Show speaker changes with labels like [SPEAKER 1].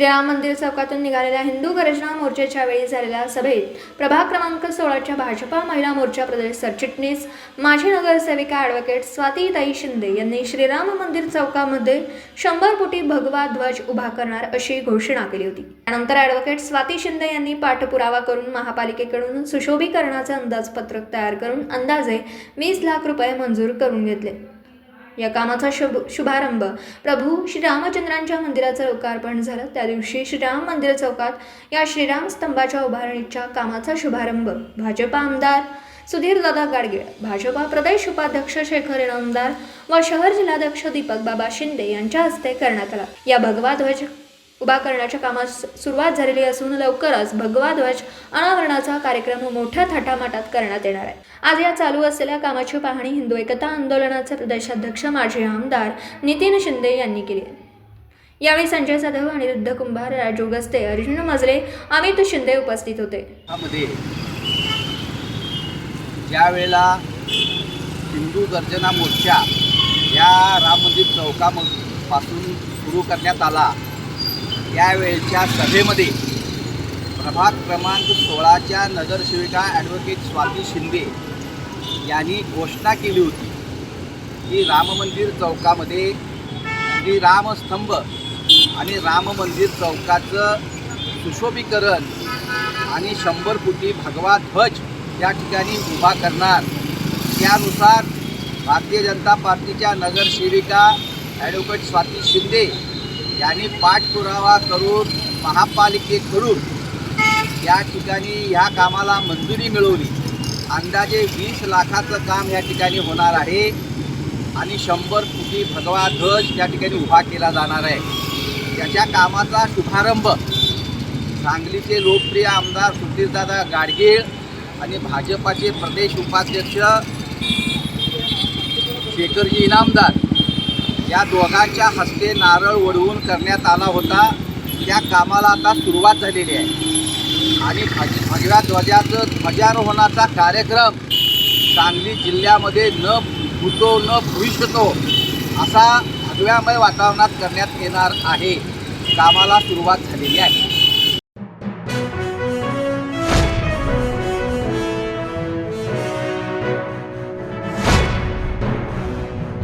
[SPEAKER 1] श्रीराम मंदिर चौकातून निघालेल्या हिंदू गर्जना मोर्चाच्या वेळी झालेल्या सभेत प्रभाग क्रमांक सोळाच्या भाजपा महिला मोर्चा प्रदेश सरचिटणीस माजी नगरसेविका ॲडव्होकेट स्वातीताई शिंदे यांनी श्रीराम मंदिर चौकामध्ये शंभर कोटी भगवा ध्वज उभा करणार अशी घोषणा केली होती. त्यानंतर ॲडव्होकेट स्वाती शिंदे यांनी पाठपुरावा करून महापालिकेकडून सुशोभीकरणाचे अंदाजपत्रक तयार करून अंदाजे वीस लाख रुपये मंजूर करून घेतले. या कामाचा शुभ शुभारंभ. प्रभू श्रीरामचंद्रांच्या मंदिराचं लोकार्पण झालं. त्या दिवशी श्रीराम मंदिर चौकात या श्रीराम स्तंभाच्या उभारणीच्या कामाचा शुभारंभ. भाजपा आमदार सुधीरदादा गाडगीळ भाजपा प्रदेश उपाध्यक्ष शेखर इनामदार व शहर जिल्हाध्यक्ष दीपक बाबा शिंदे यांच्या हस्ते करण्यात आला. या भगवा ध्वज उभा करण्याच्या कामास सुरुवात झालेली असून लवकरच भगवा ध्वज अनावरणाचा कार्यक्रम मोठ्या थाटामाटात करण्यात येणार आहे. आज या चालू असलेल्या कामाची पाहणी हिंदू एकता आंदोलनाचे प्रदेशाध्यक्ष माजी आमदार नितीन शिंदे यांनी केली यावेळी संजय जाधव अनिरुद्ध कुंभार राजू गस्ते अर्जुन मजले अमित शिंदे उपस्थित होते.
[SPEAKER 2] ज्यावेळेला हिंदू गर्जना मोर्चा या राम मंदिर चौकापासून सुरू करण्यात आला यावेळच्या सभेमध्ये प्रभाग क्रमांक सोळाच्या नगरसेविका ॲडव्होकेट स्वाती शिंदे यांनी घोषणा केली होती की राम मंदिर चौकामध्ये श्री रामस्तंभ आणि राम मंदिर चौकाचं सुशोभीकरण आणि शंभर फुटी भगवा ध्वज या ठिकाणी उभा करणार. त्यानुसार भारतीय जनता पार्टीच्या नगरसेविका ॲडव्होकेट स्वाती शिंदे यांनी पाठपुरावा करून महापालिकेकडून या ठिकाणी या कामाला मंजुरी मिळवली. अंदाजे वीस लाखाचं काम या ठिकाणी होणार आहे आणि शंभर कुटी भगवा ध्वज या ठिकाणी उभा केला जाणार आहे. त्याच्या कामाचा शुभारंभ सांगलीचे लोकप्रिय आमदार सुधीरदादा गाडगीळ आणि भाजपाचे प्रदेश उपाध्यक्ष शेखरजी इनामदार या दोघांच्या हस्ते नारळ वडवून करण्यात आला होता. त्या कामाला आता सुरुवात झालेली आहे. आणि भज भगव्या ध्वजाचं ध्वजारोहणाचा कार्यक्रम सांगली जिल्ह्यामध्ये न भूतो न भविष्यतो असा भगव्यामय वातावरणात करण्यात येणार आहे. कामाला सुरुवात झालेली आहे.